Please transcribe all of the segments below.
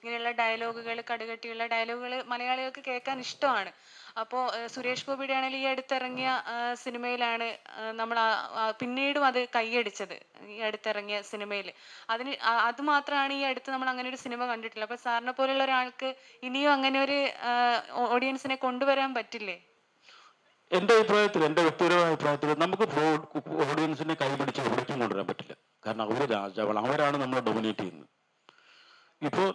ഇങ്ങനെയുള്ള ഡയലോഗുകൾ കടുകട്ടിയുള്ള ഡയലോഗുകൾ മലയാളികൾക്ക് കേൾക്കാൻ ഇഷ്ടമാണ്. അപ്പോൾ സുരേഷ് ഗോപിയുടെ ആണെങ്കിൽ ഈ അടുത്തിറങ്ങിയ സിനിമയിലാണ് നമ്മൾ പിന്നീടും അത് കൈയടിച്ചത് ഈ അടുത്തിറങ്ങിയ സിനിമയിൽ അതിന് അത് മാത്രമാണ് ഈ അടുത്ത് നമ്മൾ അങ്ങനെ ഒരു സിനിമ കണ്ടിട്ടില്ല അപ്പോൾ സാറിനെ പോലെയുള്ള ഒരാൾക്ക് ഇനിയും അങ്ങനെ ഒരു ഓഡിയൻസിനെ കൊണ്ടുവരാൻ പറ്റില്ലേ? എന്റെ അഭിപ്രായത്തിൽ എന്റെ വ്യക്തിപരമായ അഭിപ്രായത്തിൽ നമുക്ക് ഓഡിയൻസിനെ കൈപിടിച്ച് ഒരിക്കലും കൊണ്ടുവരാൻ പറ്റില്ല. കാരണം അവർ രാജാവാണ് അവരാണ് നമ്മളെ ഡൊമിനേറ്റ് ചെയ്യുന്നത്. ഇപ്പോൾ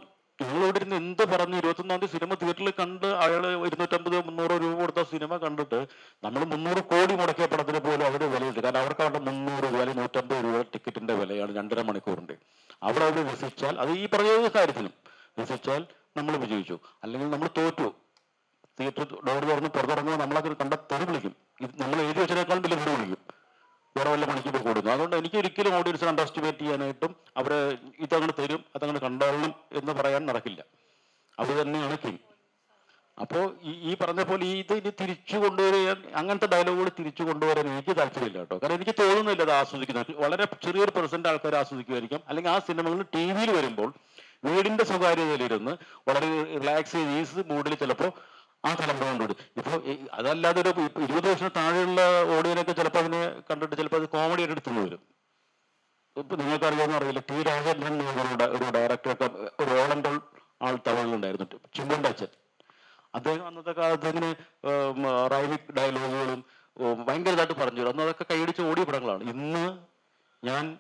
ഞങ്ങളിവിടെ ഇരുന്ന് എന്ത് പറഞ്ഞു? ഇരുപത്തൊന്നാം തീയതി സിനിമ തിയേറ്ററിൽ കണ്ട് അയാൾ ഇരുന്നൂറ്റമ്പത് മുന്നൂറ് രൂപ കൊടുത്ത സിനിമ കണ്ടിട്ട് നമ്മൾ മുന്നൂറ് കോടി മുടക്കിയ പടത്തിന് പോലും അവർ വിലയില്ല. കാരണം അവർക്ക് അവിടെ മുന്നൂറ് രൂപ അല്ലെങ്കിൽ നൂറ്റമ്പത് രൂപ ടിക്കറ്റിന്റെ വിലയാണ് രണ്ടര മണിക്കൂറിന്റെ. അവിടെ അവർ രസിച്ചാൽ അത് ഈ പറഞ്ഞ കാര്യത്തിലും രസിച്ചാൽ നമ്മൾ വിജയിച്ചു. അല്ലെങ്കിൽ നമ്മൾ തോറ്റു. തിയേറ്റർ ഡോർ തുറന്ന് പുറത്തിറങ്ങുമ്പോൾ നമ്മളത് കണ്ട തെറി വിളിക്കും. നമ്മൾ എഴുതി വെച്ചതിനേക്കാളും വലിയ തെറി വിളിക്കും. വേറെ വല്ല പണിക്ക് പോയി കൊടുക്കും അതുകൊണ്ട് എനിക്ക് ഒരിക്കലും ഓഡിയൻസിനെ അണ്ടർസ്റ്റിമേറ്റ് ചെയ്യാനായിട്ടും അവർ ഇതങ്ങനെ തരും അതങ്ങനെ കണ്ടോളണം എന്ന് പറയാൻ നടക്കില്ല. അത് തന്നെയാണ് കിങ് അപ്പോൾ ഈ ഈ പറഞ്ഞ പോലെ ഇത് ഇനി തിരിച്ചു കൊണ്ടുവരാൻ അങ്ങനത്തെ ഡയലോഗുകൾ തിരിച്ചു കൊണ്ടുവരാൻ എനിക്ക് താല്പര്യമില്ല കേട്ടോ. കാരണം എനിക്ക് തോന്നുന്നില്ല അത് ആസ്വദിക്കുന്നത്. വളരെ ചെറിയൊരു പെർസെന്റ് ആൾക്കാർ ആസ്വദിക്കുമായിരിക്കും. അല്ലെങ്കിൽ ആ സിനിമകൾ ടി വിയിൽ വരുമ്പോൾ വീടിന്റെ സ്വകാര്യതയിലിരുന്ന് വളരെ റിലാക്സ് ചെയ്ത് ഈസ് മൂഡിൽ ചിലപ്പോൾ ആ തലമുറ കൊണ്ടുവരും ഇപ്പോൾ അതല്ലാതെ ഒരു ഇരുപത് വർഷം താഴെയുള്ള ഓഡിയനൊക്കെ ചിലപ്പോൾ അതിനെ കണ്ടിട്ട് ചിലപ്പോൾ അത് അടുത്ത് നിന്ന് എടുത്തുകൊണ്ട് വരും. ഇപ്പൊ നിങ്ങൾക്ക് അറിയാമെന്ന് അറിയില്ല ടി രാജേന്ദ്രൻ എന്ന് ഒരു- ഡയറക്ടറൊക്കെ ഒരു ഓളണ്ടൽ ആൾ തമിഴിലുണ്ടായിരുന്നു ചിമ്പുണ്ട അച്ഛൻ അദ്ദേഹം അന്നത്തെ കാലത്ത് ഇങ്ങനെ റൈമിക് ഡയലോഗുകളും ഭയങ്കരമായിട്ട് പറഞ്ഞു തരും. അന്ന് അതൊക്കെ കൈയടിച്ച് ഓടിയ പടങ്ങളാണ്. ഇന്ന് ഞാൻ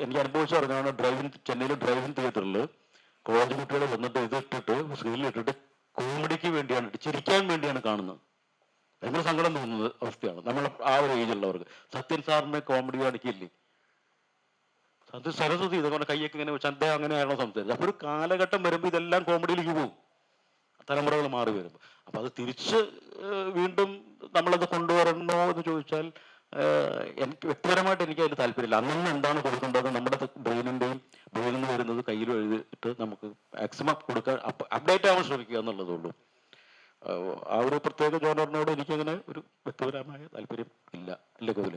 എനിക്ക് അനുഭവിച്ചു പറഞ്ഞാണ് ഡ്രൈവിംഗ് ചെന്നൈയിലെ ഡ്രൈവിംഗ് തിയേറ്ററിൽ കോളേജ് കുട്ടികളെ വന്നിട്ട് ഇതിട്ടിട്ട് സ്ക്രീനിലിട്ടിട്ട് കോമഡിക്ക് വേണ്ടിയാണ് ചിരിക്കാൻ വേണ്ടിയാണ് കാണുന്നത്. ഭയങ്കര സങ്കടം തോന്നുന്നത് അവസ്ഥയാണ്. നമ്മൾ ആ ഒരു ഏജുള്ളവർക്ക് സത്യൻ സാറിന്റെ കോമഡി കാണിക്കില്ലേ? അത് സരസ്വതി ഇതുപോലെ കൈയൊക്കെ ഇങ്ങനെ വെച്ച് അദ്ദേഹം അങ്ങനെയാണോ സംസാരിച്ചത്? അപ്പൊ ഒരു കാലഘട്ടം വരുമ്പോൾ ഇതെല്ലാം കോമഡിയിലേക്ക് പോകും. തലമുറകൾ മാറി വരുമ്പോൾ അപ്പൊ അത് തിരിച്ച് വീണ്ടും നമ്മളത് കൊണ്ടുവരണോ എന്ന് ചോദിച്ചാൽ എനിക്ക് വ്യക്തിപരമായിട്ട് എനിക്ക് അതിൽ താല്പര്യമില്ല. അന്നന്ന് എന്താണ് കൊടുക്കേണ്ടത്? നമ്മുടെ ബ്രെയിനിന്റെയും ബ്രെയിനിൽ നിന്ന് വരുന്നത് കയ്യിൽ എഴുതിയിട്ട് നമുക്ക് മാക്സിമം കൊടുക്കാൻ അപ്ഡേറ്റ് ആവാൻ ശ്രമിക്കുക എന്നുള്ളതേ ഉള്ളൂ. ആ ഒരു പ്രത്യേക ജോണറിനോട് എനിക്കങ്ങനെ ഒരു വ്യക്തിപരമായ താല്പര്യം ഇല്ല അല്ലേ കോവിൽ